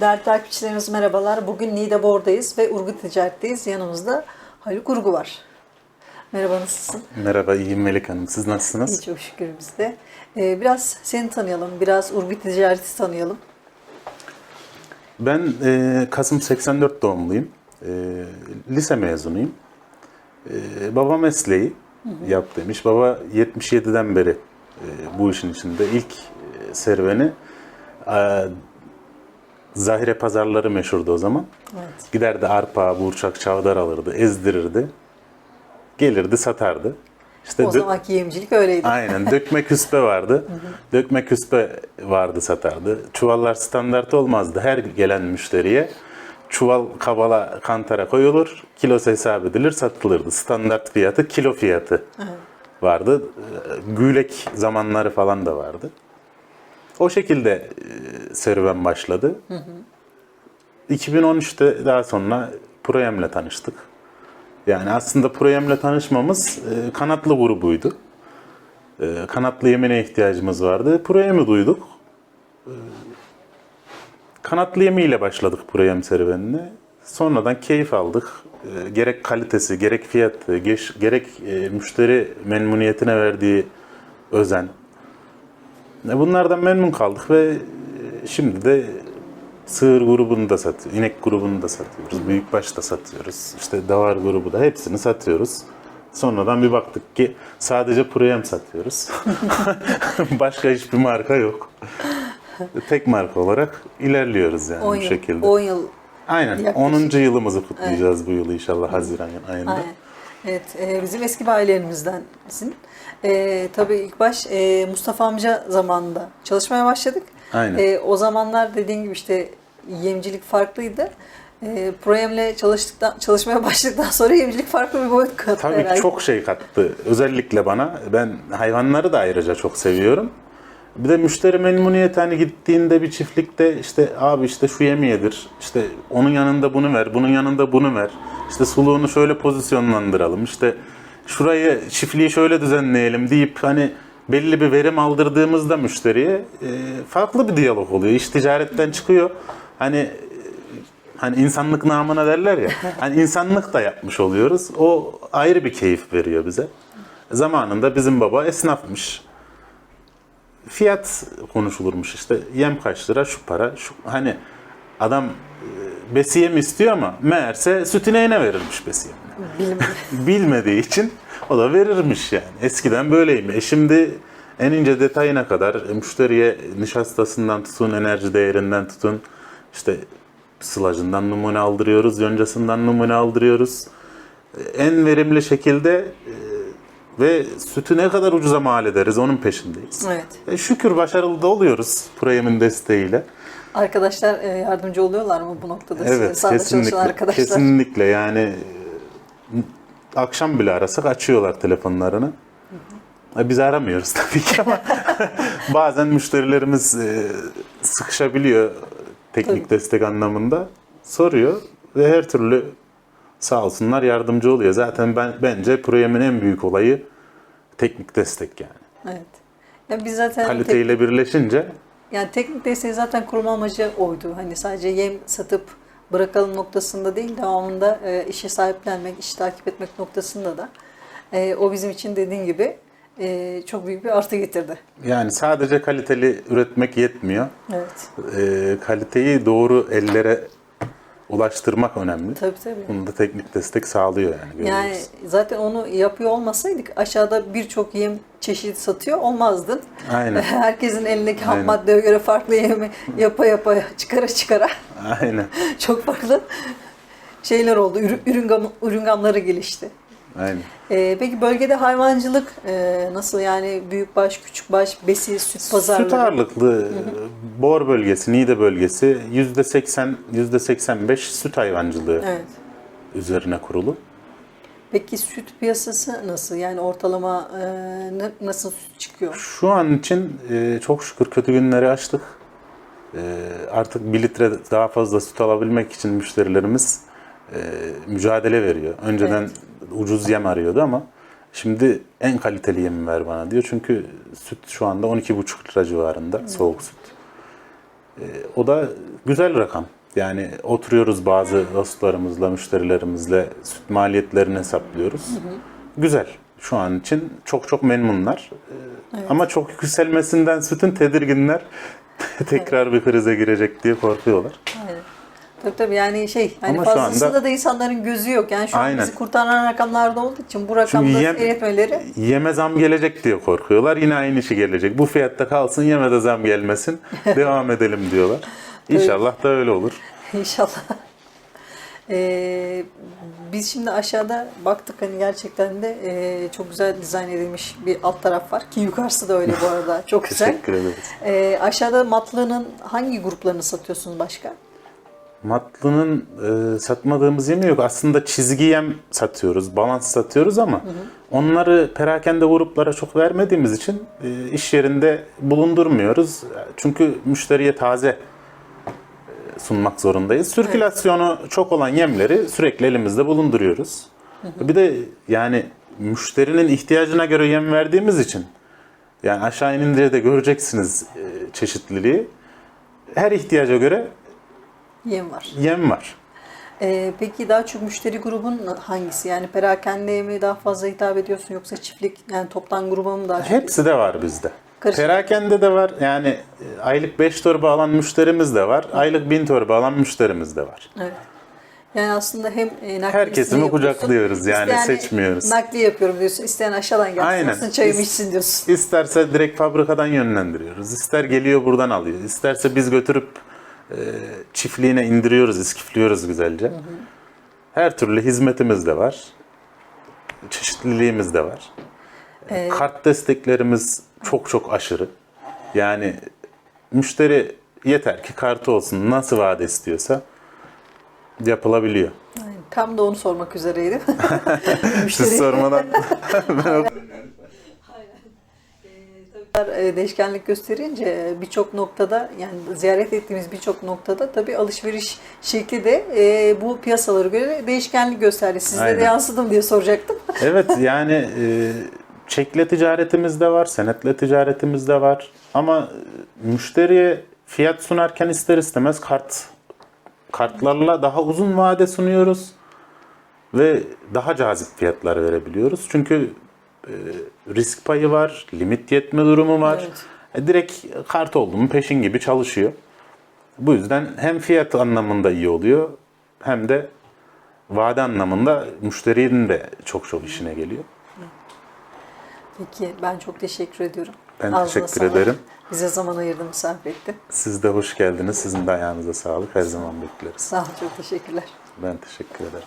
Değerli takipçilerimiz merhabalar. Bugün Niğdebor'dayız ve Urgu Ticaret'teyiz. Yanımızda Haluk Urgu var. Merhaba nasılsın? Merhaba, iyiyim Melek Hanım. Siz nasılsınız? İyi çok şükür biz de. Ee, biraz seni tanıyalım, biraz Urgu Ticaret'i tanıyalım. Ben e, Kasım 84 doğumluyum. E, lise mezunuyum. E, baba mesleği yap demiş. Baba 77'den beri e, bu işin içinde. İlk e, serüveni e, Zahire pazarları meşhurdu o zaman. Evet. Giderdi arpa, burçak, çavdar alırdı, ezdirirdi. Gelirdi, satardı. İşte O zamanki yemcilik öyleydi. Aynen. Dökme küspe vardı. Dökme küspe vardı satardı. Çuvallar standart olmazdı. Her gelen müşteriye çuval kabala kantara koyulur. Kilosu hesap edilir, satılırdı. Standart fiyatı kilo fiyatı vardı. Ee, Gülek zamanları falan da vardı. O şekilde e, serüven başladı. 2013'te daha sonra Proyem'le tanıştık. Yani aslında Proyem'le tanışmamız e, kanatlı grubuydu. E, kanatlı yemine ihtiyacımız vardı. Proyem'i duyduk. Kanatlı yemiyle başladık Proyem serüvenine. Sonradan keyif aldık. Gerek kalitesi, gerek fiyatı, geç- gerek müşteri memnuniyetine verdiği özen. E, Bunlardan memnun kaldık ve e, şimdi de sığır grubunu da satıyoruz, inek grubunu da satıyoruz, büyükbaş da satıyoruz, işte davar grubu da hepsini satıyoruz. Sonradan bir baktık ki sadece Proyem satıyoruz. Başka hiçbir marka yok. Tek marka olarak ilerliyoruz yani 10 bu yıl, şekilde. 10 yıl. Aynen. yaklaşık. 10. yılımızı kutlayacağız bu yıl inşallah Haziran ayında. Aynen. Evet, e, bizim eski bayilerimizdensin. E, tabii ilk baş e, Mustafa amca zamanında çalışmaya başladık. Aynen. E, o zamanlar dediğin gibi işte yemcilik farklıydı. E, Proyem'le çalıştıktan, çalışmaya başladıktan sonra yemcilik farklı bir boyut kattı Tabii herhalde. çok şey kattı. Özellikle bana. Ben hayvanları da ayrıca çok seviyorum. Bir de müşteri memnuniyeti hani gittiğinde bir çiftlikte işte abi işte şu yemeyedir. İşte onun yanında bunu ver, bunun yanında bunu ver. İşte suluğunu şöyle pozisyonlandıralım. İşte şurayı çiftliği şöyle düzenleyelim deyip hani belli bir verim aldırdığımızda müşteriye e, farklı bir diyalog oluyor. İş ticaretten çıkıyor. Hani hani insanlık namına derler ya. Hani insanlık da yapmış oluyoruz. O ayrı bir keyif veriyor bize. Zamanında bizim baba esnafmış. Fiyat konuşulurmuş işte. Yem kaç lira şu para. Şu hani adam e, besiye mi istiyor ama meğerse süt ineğine besiyemine. Bilim. Bilmediği için o da verirmiş yani. Eskiden böyleymiş. E şimdi en ince detayına kadar e, müşteriye nişastasından tutun, enerji değerinden tutun, işte sılacından numune aldırıyoruz, yoncasından numune aldırıyoruz. E, En verimli şekilde ve sütü ne kadar ucuza mal ederiz onun peşindeyiz. Evet. E, şükür başarılı da oluyoruz Proyem'in desteğiyle. Arkadaşlar e, yardımcı oluyorlar mı bu noktada? Evet, çalışan kesinlikle. arkadaşlar. Kesinlikle yani akşam bile arasak açıyorlar telefonlarını. E, Biz aramıyoruz tabii ki ama bazen müşterilerimiz e, sıkışabiliyor teknik destek anlamında. Soruyor ve her türlü sağ olsunlar yardımcı oluyor. Zaten ben bence Proyem'in en büyük olayı teknik destek yani. Evet. Ya biz zaten tek- Kaliteyle birleşince Yani teknik desteği zaten kurma amacı oydu. Hani sadece yem satıp bırakalım noktasında değil, devamında e, işe sahiplenmek, işi takip etmek noktasında da e, o bizim için dediğin gibi e, çok büyük bir artı getirdi. yani sadece kaliteli üretmek yetmiyor. Evet. e, kaliteyi doğru ellere ulaştırmak önemli. Tabii tabii. Bunu da teknik destek sağlıyor yani. Yani görüyoruz. zaten onu yapıyor olmasaydık aşağıda birçok yem çeşidi satıyor olmazdın. Aynen. Herkesin elindeki ham Aynen. maddeye göre farklı yemi yapa yapa çıkara çıkara Aynen. çok farklı şeyler oldu. Ürün, ürün gamları gelişti. Aynen. Ee, peki bölgede hayvancılık e, nasıl yani büyükbaş, küçükbaş, besi, süt pazarları? Süt ağırlıklı e, Bor bölgesi, Niğde bölgesi %80, %85 süt hayvancılığı Evet. üzerine kurulu. Peki süt piyasası nasıl? Yani ortalama e, nasıl süt çıkıyor? Şu an için e, çok şükür kötü günleri açtık. E, artık bir litre daha fazla süt alabilmek için müşterilerimiz e, mücadele veriyor. Önceden Evet. Ucuz yem arıyordu ama şimdi en kaliteli yemi ver bana diyor. Çünkü süt şu anda 12,5 lira civarında soğuk süt. E, o da güzel rakam. Yani oturuyoruz bazı dostlarımızla, müşterilerimizle süt maliyetlerini hesaplıyoruz. Güzel. Şu an için çok çok memnunlar. E, Ama çok yükselmesinden sütün tedirginler tekrar bir krize girecek diye korkuyorlar. Tabii tabii yani şey hani Ama fazlasında anda- da insanların gözü yok. Yani şu an Aynen. bizi kurtaran rakamlarda olduğu için bu rakamları yem- seyretmeleri Yeme zam gelecek diye korkuyorlar. Yine aynı işi gelecek. Bu fiyatta kalsın yeme de zam gelmesin. Devam edelim diyorlar. İnşallah da öyle olur. İnşallah. Ee, biz şimdi aşağıda baktık hani gerçekten de e, çok güzel dizayn edilmiş bir alt taraf var ki yukarısı da öyle bu arada çok güzel. Teşekkür ederiz. Ee, aşağıda matlığının hangi gruplarını satıyorsunuz başka? Matlı'nın e, satmadığımız yemi yok. Aslında çizgi yem satıyoruz, balans satıyoruz ama onları perakende gruplara çok vermediğimiz için e, iş yerinde bulundurmuyoruz. Çünkü müşteriye taze e, sunmak zorundayız. Sirkülasyonu çok olan yemleri sürekli elimizde bulunduruyoruz. Bir de yani müşterinin ihtiyacına göre yem verdiğimiz için yani aşağı inince de göreceksiniz e, çeşitliliği. Her ihtiyaca göre Yem var. yem var. Ee, peki daha çok müşteri grubun hangisi? Yani perakendeye mi daha fazla hitap ediyorsun yoksa çiftlik yani toptan gruba mı daha çok? Hepsi de var bizde. Karışık. Perakende de var. Yani e, aylık 5 torba alan müşterimiz de var. Aylık 1000 torba alan müşterimiz de var. Evet. Yani aslında hem e, naklisini Her kesimi yapıyorsun, kucaklıyoruz yani, isteyen seçmiyoruz. Nakli yapıyorum diyorsun. İsteyen aşağıdan gelsin. Aynen. alsın, çayımı içsin diyorsun. İsterse direkt fabrikadan yönlendiriyoruz. İster geliyor buradan alıyor. İsterse biz götürüp e, çiftliğine indiriyoruz, iskifliyoruz güzelce. Her türlü hizmetimiz de var. Çeşitliliğimiz de var. Ee, Kart desteklerimiz çok çok aşırı. Yani müşteri yeter ki kartı olsun. Nasıl vade istiyorsa yapılabiliyor. Tam da onu sormak üzereydim. Siz sormadan E, değişkenlik gösterince birçok noktada yani ziyaret ettiğimiz birçok noktada tabii alışveriş şekli de e, bu piyasalara göre değişkenlik gösterdi. Sizde de Aynen. yansıdı mı diye soracaktım. Evet yani e, çekle ticaretimiz de var, senetle ticaretimiz de var. Ama e, müşteriye fiyat sunarken ister istemez kart kartlarla daha uzun vade sunuyoruz ve daha cazip fiyatlar verebiliyoruz. Çünkü e, risk payı var, limit yetme durumu var. E, direkt kart oldu mu peşin gibi çalışıyor. Bu yüzden hem fiyat anlamında iyi oluyor hem de vade anlamında müşterinin de çok çok işine geliyor. Peki ben çok teşekkür ediyorum. Ben Ağzına teşekkür sağlık. ederim. Bize zaman ayırdın, misafir ettin. Siz de hoş geldiniz. Sizin de ayağınıza sağlık. Her zaman bekleriz. Sağ ol, çok teşekkürler. Ben teşekkür ederim.